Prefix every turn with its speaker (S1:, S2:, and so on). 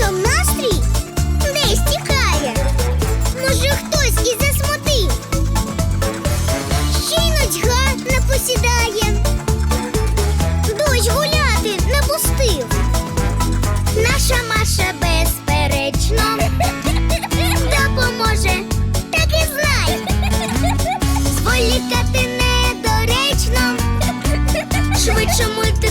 S1: часом настрій десь тікає. Може, хтось і засмутив, ще й ночга напосідає, дощ гуляти не пустив. Наша Маша безперечно допоможе, так і знай. Зволікати недоречно, швидше мульти.